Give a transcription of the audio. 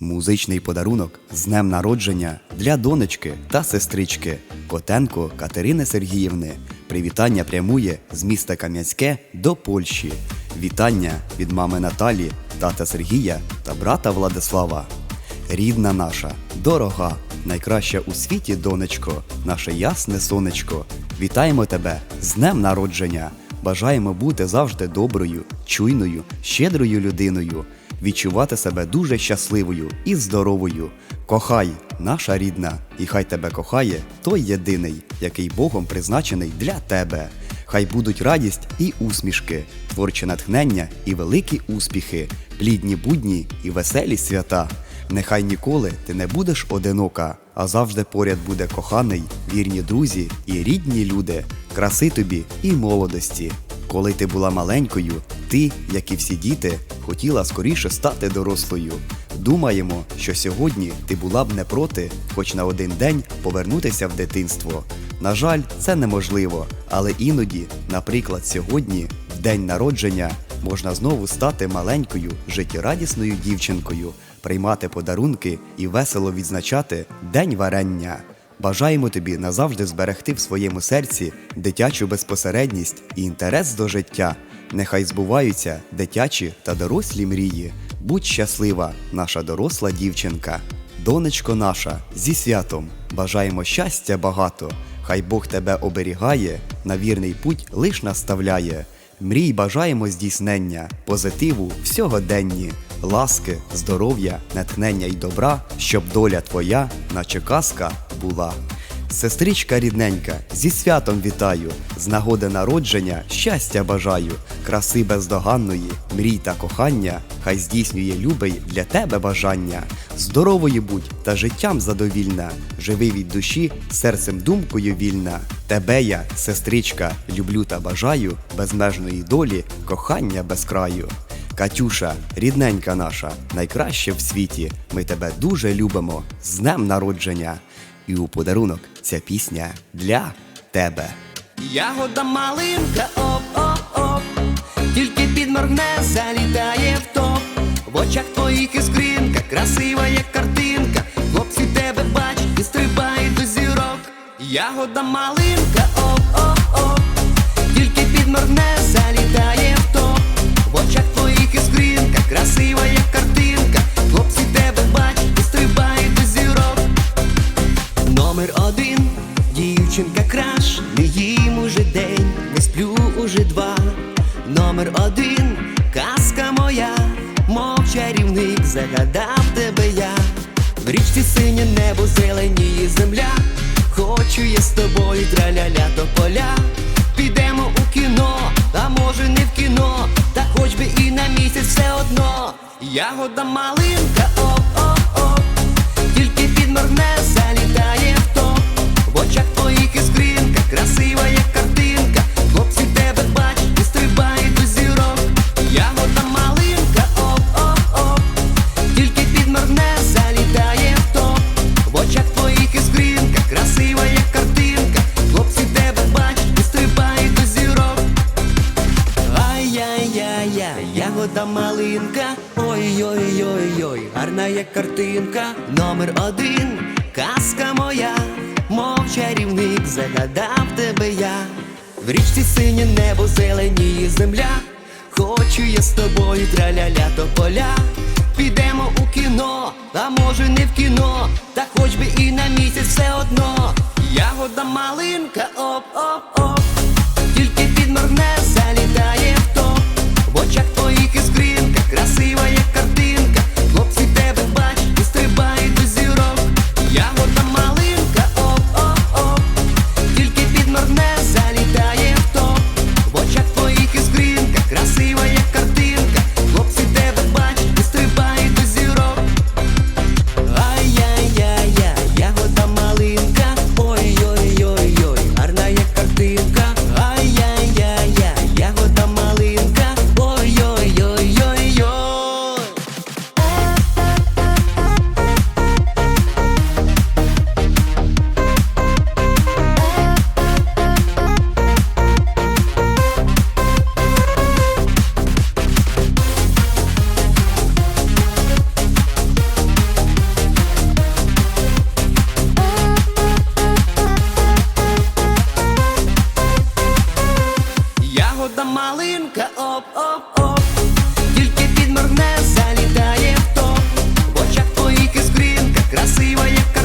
Музичний подарунок з днем народження для донечки та сестрички Котенко Катерини Сергіївни. Привітання прямує з міста Кам'янське до Польщі. Вітання від мами Наталі, тата Сергія та брата Владислава. Рідна наша, дорога, найкраща у світі донечко, наше ясне сонечко. Вітаємо тебе з днем народження! Бажаємо бути завжди доброю, чуйною, щедрою людиною, відчувати себе дуже щасливою і здоровою. Кохай, наша рідна, і хай тебе кохає той єдиний, який Богом призначений для тебе. Хай будуть радість і усмішки, творче натхнення і великі успіхи, плідні будні і веселі свята. Нехай ніколи ти не будеш одинока, а завжди поряд буде коханий, вірні друзі і рідні люди, краси тобі і молодості. Коли ти була маленькою, ти, як і всі діти, хотіла скоріше стати дорослою. Думаємо, що сьогодні ти була б не проти, хоч на один день повернутися в дитинство. На жаль, це неможливо, але іноді, наприклад, сьогодні, в день народження, можна знову стати маленькою, життєрадісною дівчинкою, приймати подарунки і весело відзначати День варення. Бажаємо тобі назавжди зберегти в своєму серці дитячу безпосередність і інтерес до життя. Нехай збуваються дитячі та дорослі мрії. Будь щаслива, наша доросла дівчинка. Донечко наша, зі святом, бажаємо щастя багато. Хай Бог тебе оберігає, на вірний путь лиш наставляє. Мрій бажаємо здійснення, позитиву всьогоденні, ласки, здоров'я, натхнення й добра, щоб доля твоя, наче казка, була. Сестричка рідненька, зі святом вітаю, з нагоди народження щастя бажаю, краси бездоганної, мрій та кохання, хай здійснює любий для тебе бажання. Здоровою будь та життям задовільна, живи від душі, серцем думкою вільна. Тебе я, сестричка, люблю та бажаю, безмежної долі, кохання без краю. Катюша, рідненька наша, найкраще в світі. Ми тебе дуже любимо з днем народження. І у подарунок ця пісня для тебе. Ягода малинка, оп-оп-оп, тільки підморгне, залітає в топ. В очах твоїх іскринка, красива, як картинка. Хлопці тебе бачать і стрибають до зірок. Ягода малинка, оп-оп-оп, тільки підморгне, залітає в топ. В очах твоїх іскринка, красива, як картинка. Чарівник, загадав тебе я. В річці синє небо, зеленіє земля. Хочу я з тобою траляля до поля. Підемо у кіно, а може не в кіно, та хоч би і на місяць все одно. Ягода малинка, оп-оп-оп. Тільки підморгне, залітає ягода малинка, ой-ой-ой-ой, гарна як картинка, номер один, казка моя, мов чарівник, загадав тебе я. В річці синє небо, зеленіє земля. Хочу я з тобою траля-ля тополя. Підемо у кіно, а може не в кіно, та хоч би і на місяць все одно. Ягода малинка, оп-оп-оп. Тільки підморгне, залітає іскринка, та малинка, оп-оп-оп, тільки підморне залітає в топ В очах твоїх іскринка красива як